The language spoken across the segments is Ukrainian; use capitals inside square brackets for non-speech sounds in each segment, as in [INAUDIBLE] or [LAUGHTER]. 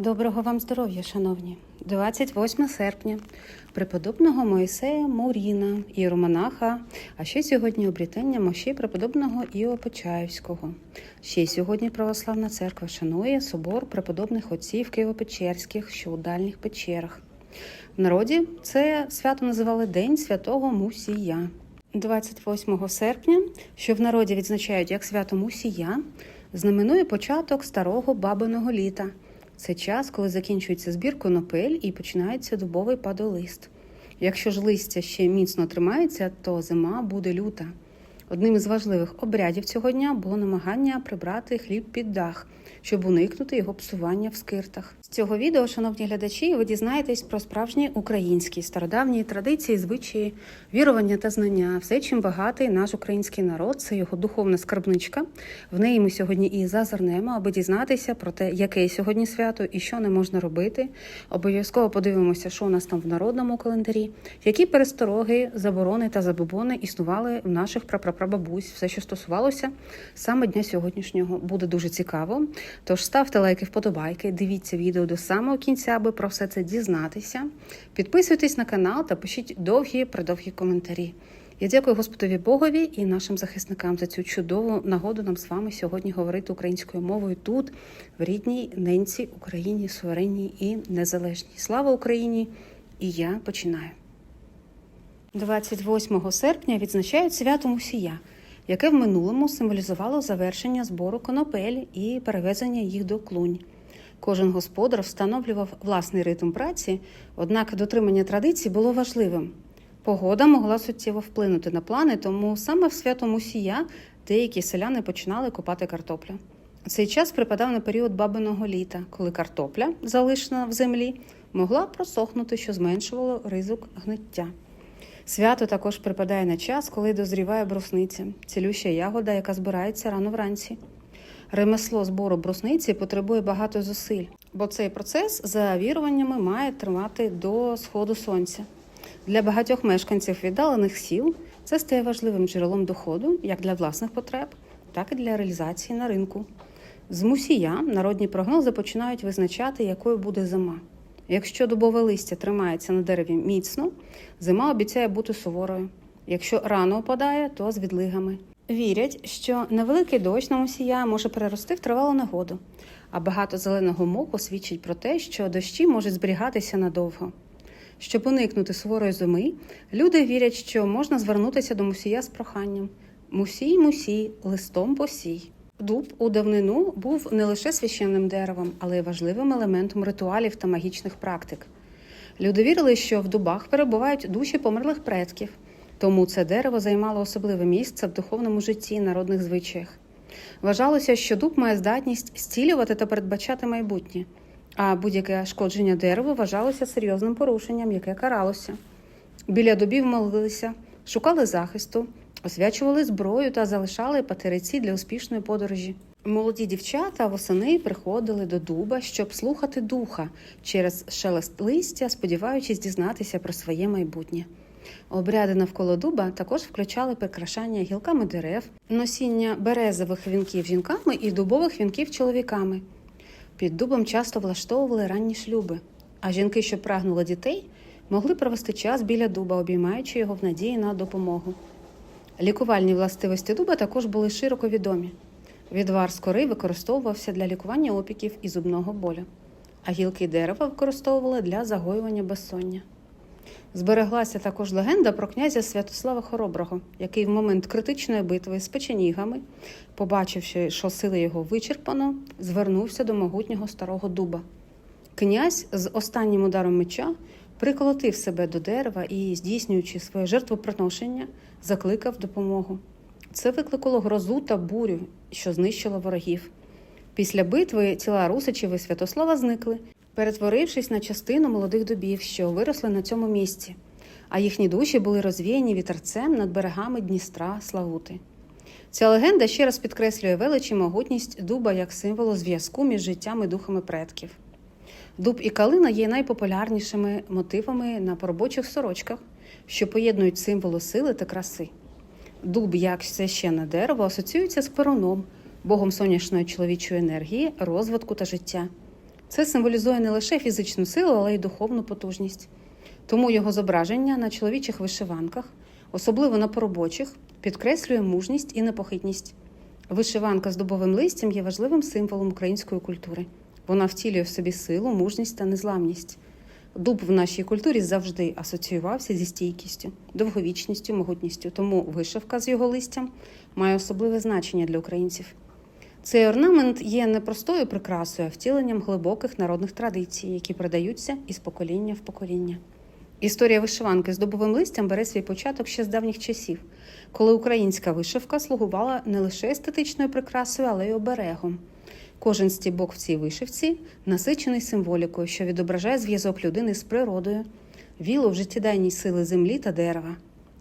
Доброго вам здоров'я, шановні! 28 серпня преподобного Моїсея Муріна, іеромонаха, а ще сьогодні обрітання мощей преподобного Іо Почаївського. Ще сьогодні Православна церква шанує собор преподобних отців Києво-Печерських, що у дальніх печерах. В народі це свято називали День Святого Мусія. 28 серпня, що в народі відзначають як свято Мусія, знаменує початок старого бабиного літа. Це час, коли закінчується збір конопель і починається дубовий падолист. Якщо ж листя ще міцно тримається, то зима буде люта. Одним із важливих обрядів цього дня було намагання прибрати хліб під дах, щоб уникнути його псування в скиртах. З цього відео, шановні глядачі, ви дізнаєтесь про справжні українські стародавні традиції, звичаї, вірування та знання. Все, чим багатий наш український народ, це його духовна скарбничка. В неї ми сьогодні і зазирнемо, аби дізнатися про те, яке сьогодні свято і що не можна робити. Обов'язково подивимося, що у нас там в народному календарі, які перестороги, заборони та забобони існували в наших прапрапрабабусь. Все, що стосувалося саме дня сьогоднішнього, буде дуже цікаво. Тож ставте лайки, вподобайки, дивіться відео до самого кінця, аби про все це дізнатися. Підписуйтесь на канал та пишіть довгі придовгі коментарі. Я дякую Господові Богові і нашим захисникам за цю чудову нагоду нам з вами сьогодні говорити українською мовою тут, в рідній ненці Україні, суверенній і незалежній. Слава Україні! І я починаю. 28 серпня відзначають свято Мусія, яке в минулому символізувало завершення збору конопель і перевезення їх до клунь. Кожен господар встановлював власний ритм праці, однак дотримання традицій було важливим. Погода могла суттєво вплинути на плани, тому саме в свято Мусія деякі селяни починали копати картоплю. Цей час припадав на період бабиного літа, коли картопля, залишена в землі, могла просохнути, що зменшувало ризик гниття. Свято також припадає на час, коли дозріває брусниця, цілюща ягода, яка збирається рано вранці. Ремесло збору брусниці потребує багато зусиль, бо цей процес, за віруваннями, має тривати до сходу сонця. Для багатьох мешканців віддалених сіл це стає важливим джерелом доходу як для власних потреб, так і для реалізації на ринку. З мусія народні прогнози починають визначати, якою буде зима. Якщо дубове листя тримається на дереві міцно, зима обіцяє бути суворою. Якщо рано опадає, то з відлигами. Вірять, що невеликий дощ на мусія може перерости в тривалу негоду, а багато зеленого моку свідчить про те, що дощі можуть зберігатися надовго. Щоб уникнути суворої зими, люди вірять, що можна звернутися до мусія з проханням: Мусій, мусій, листом посій. Дуб у давнину був не лише священним деревом, але й важливим елементом ритуалів та магічних практик. Люди вірили, що в дубах перебувають душі померлих предків, тому це дерево займало особливе місце в духовному житті і народних звичаях. Вважалося, що дуб має здатність зцілювати та передбачати майбутнє, а будь-яке шкодження дереву вважалося серйозним порушенням, яке каралося. Біля дубів молилися, шукали захисту, освячували зброю та залишали патериці для успішної подорожі. Молоді дівчата восени приходили до дуба, щоб слухати духа через шелест листя, сподіваючись дізнатися про своє майбутнє. Обряди навколо дуба також включали прикрашання гілками дерев, носіння березових вінків жінками і дубових вінків чоловіками. Під дубом часто влаштовували ранні шлюби, а жінки, що прагнули дітей, могли провести час біля дуба, обіймаючи його в надії на допомогу. Лікувальні властивості дуба також були широко відомі. Відвар з кори використовувався для лікування опіків і зубного болю, а гілки дерева використовували для загоювання безсоння. Збереглася також легенда про князя Святослава Хороброго, який в момент критичної битви з печенігами, побачивши, що сили його вичерпано, звернувся до могутнього старого дуба. Князь з останнім ударом меча приколотив себе до дерева і, здійснюючи своє жертвоприношення, закликав допомогу. Це викликало грозу та бурю, що знищило ворогів. Після битви тіла Русичів і Святослава зникли, перетворившись на частину молодих дубів, що виросли на цьому місці, а їхні душі були розвіяні вітерцем над берегами Дністра Славути. Ця легенда ще раз підкреслює велич і могутність дуба як символу зв'язку між життям і духами предків. Дуб і калина є найпопулярнішими мотивами на поробочих сорочках, що поєднують символи сили та краси. Дуб, як священне дерево, асоціюється з перуном, богом сонячної чоловічої енергії, розвитку та життя. Це символізує не лише фізичну силу, але й духовну потужність. Тому його зображення на чоловічих вишиванках, особливо на поробочих, підкреслює мужність і непохитність. Вишиванка з дубовим листям є важливим символом української культури. Вона втілює в собі силу, мужність та незламність. Дуб в нашій культурі завжди асоціювався зі стійкістю, довговічністю, могутністю, тому вишивка з його листям має особливе значення для українців. Цей орнамент є не простою прикрасою, а втіленням глибоких народних традицій, які передаються із покоління в покоління. Історія вишиванки з дубовим листям бере свій початок ще з давніх часів, коли українська вишивка слугувала не лише естетичною прикрасою, але й оберегом. Кожен стібок в цій вишивці насичений символікою, що відображає зв'язок людини з природою, вілу в життєдайній сили землі та дерева.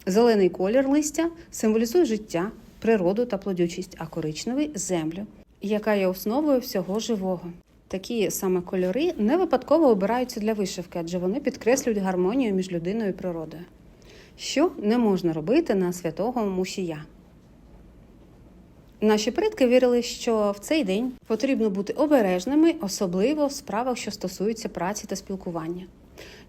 Зелений колір листя символізує життя, природу та плодючість, а коричневий землю, яка є основою всього живого. Такі саме кольори не випадково обираються для вишивки, адже вони підкреслюють гармонію між людиною і природою. Що не можна робити на святого мусія? Наші предки вірили, що в цей день потрібно бути обережними, особливо в справах, що стосуються праці та спілкування.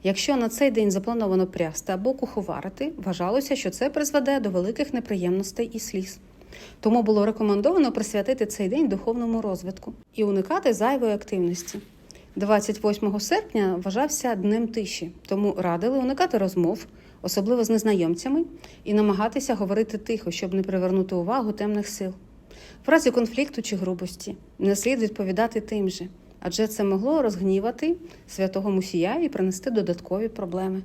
Якщо на цей день заплановано прясти або куховарити, вважалося, що це призведе до великих неприємностей і сліз. Тому було рекомендовано присвятити цей день духовному розвитку і уникати зайвої активності. 28 серпня вважався днем тиші, тому радили уникати розмов, особливо з незнайомцями, і намагатися говорити тихо, щоб не привернути увагу темних сил. В разі конфлікту чи грубості не слід відповідати тим же, адже це могло розгнівати святого мусія і принести додаткові проблеми.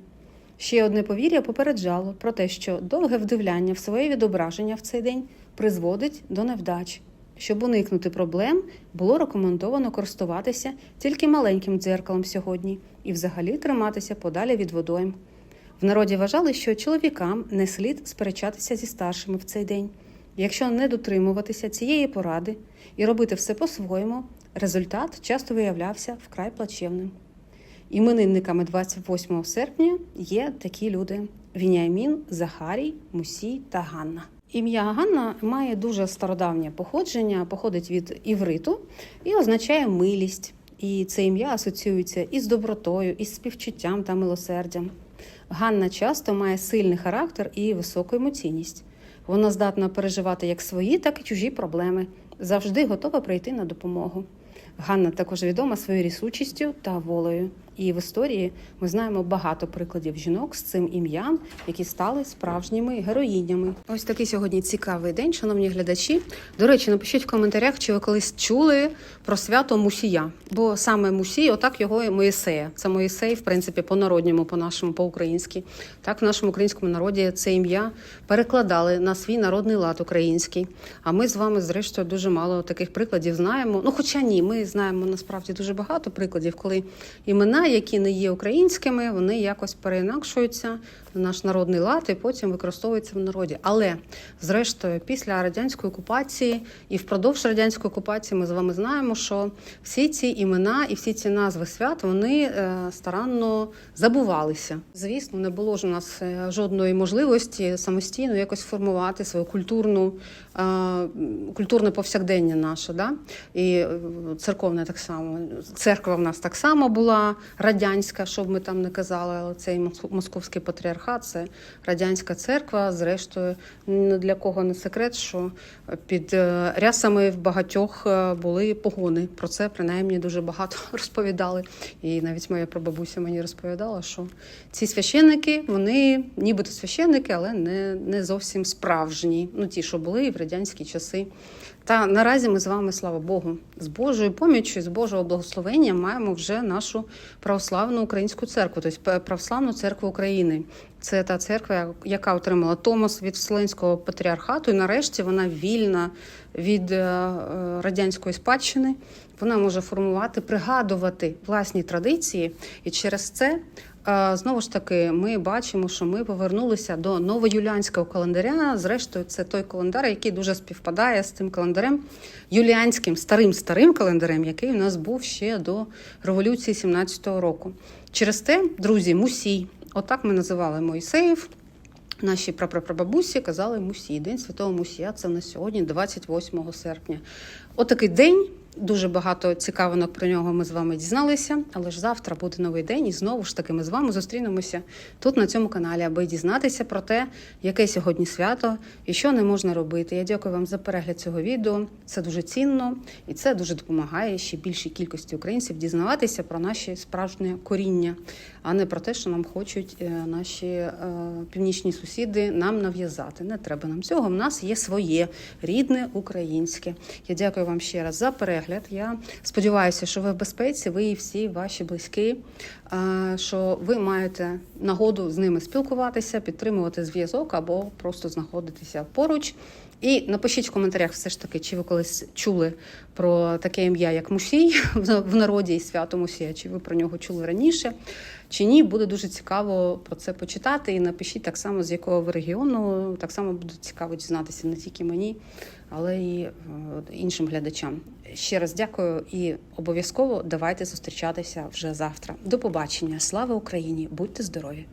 Ще одне повір'я попереджало про те, що довге вдивляння в своє відображення в цей день призводить до невдач. Щоб уникнути проблем, було рекомендовано користуватися тільки маленьким дзеркалом сьогодні і взагалі триматися подалі від водойм. В народі вважали, що чоловікам не слід сперечатися зі старшими в цей день. Якщо не дотримуватися цієї поради і робити все по-своєму, результат часто виявлявся вкрай плачевним. Іменинниками 28 серпня є такі люди: Віняймін, Захарій, Мусій та Ганна. Ім'я Ганна має дуже стародавнє походження, походить від івриту і означає милість. І це ім'я асоціюється із добротою, із співчуттям та милосердям. Ганна часто має сильний характер і високу емоційність. Вона здатна переживати як свої, так і чужі проблеми, завжди готова прийти на допомогу. Ганна також відома своєю рішучістю та волею. І в історії ми знаємо багато прикладів жінок з цим ім'ям, які стали справжніми героїнями. Ось такий сьогодні цікавий день, шановні глядачі. До речі, напишіть в коментарях, чи ви колись чули про свято Мусія. Бо саме Мусій, отак його і Моїсея. Це Моїсей, в принципі, по народньому, по нашому, по-українськи. Так, в нашому українському народі це ім'я перекладали на свій народний лад український. А ми з вами, зрештою, дуже мало таких прикладів знаємо. Ну, хоча ні, ми знаємо насправді дуже багато прикладів, коли імена які не є українськими, вони якось переінакшуються. на наш народний лад і потім використовуються в народі. Але, зрештою, після радянської окупації і впродовж радянської окупації ми з вами знаємо, що всі ці імена і всі ці назви свят вони е, старанно забувалися. Звісно, не було ж у нас е, жодної можливості самостійно якось формувати свою культурну, е, культурне повсякдення наше. Да? І церковне так само. Церква в нас так само була радянська, щоб ми там не казали, але цей московський патріархат це радянська церква. Зрештою, для кого не секрет, що під рясами в багатьох були погони. Про це принаймні дуже багато [LAUGHS] розповідали. І навіть моя прабабуся мені розповідала, що ці священники, вони нібито священники, але не, не зовсім справжні. Ну ті, що були в радянські часи. Та наразі ми з вами, слава Богу, з Божою поміччю, з Божого благословення маємо вже нашу православну українську церкву, тобто православну церкву України. Це та церква, яка отримала Томос від Вселенського патріархату, і нарешті вона вільна від радянської спадщини. Вона може формувати, пригадувати власні традиції, і через це. Знову ж таки, ми бачимо, що ми повернулися до новоюліанського календаря. Зрештою, це той календар, який дуже співпадає з тим календарем юліанським, старим старим календарем, який у нас був ще до революції 17-го року. Через те, друзі, мусій, отак ми називали Мойсеїв. Наші прапрапрабабусі казали Мусій, День Святого Мусія. Це на сьогодні, 28 серпня. Отакий день. Дуже багато цікавинок про нього ми з вами дізналися, але ж завтра буде новий день, і знову ж таки ми з вами зустрінемося тут на цьому каналі, аби дізнатися про те, яке сьогодні свято і що не можна робити. Я дякую вам за перегляд цього відео. Це дуже цінно і це дуже допомагає ще більшій кількості українців дізнаватися про наші справжнє коріння, а не про те, що нам хочуть е, наші е, північні сусіди нам нав'язати. Не треба нам цього. В нас є своє рідне українське. Я дякую вам ще раз за перегляд. Я сподіваюся, що ви в безпеці, ви і всі ваші близькі, що ви маєте нагоду з ними спілкуватися, підтримувати зв'язок або просто знаходитися поруч. І напишіть в коментарях все ж таки, чи ви колись чули про таке ім'я, як Мусій [LAUGHS] в народі і свято Мусія, чи ви про нього чули раніше, чи ні. Буде дуже цікаво про це почитати. І напишіть так само, з якого ви регіону. Так само буде цікаво дізнатися не тільки мені, але і е, іншим глядачам. Ще раз дякую і обов'язково давайте зустрічатися вже завтра. До побачення. Слава Україні! Будьте здорові!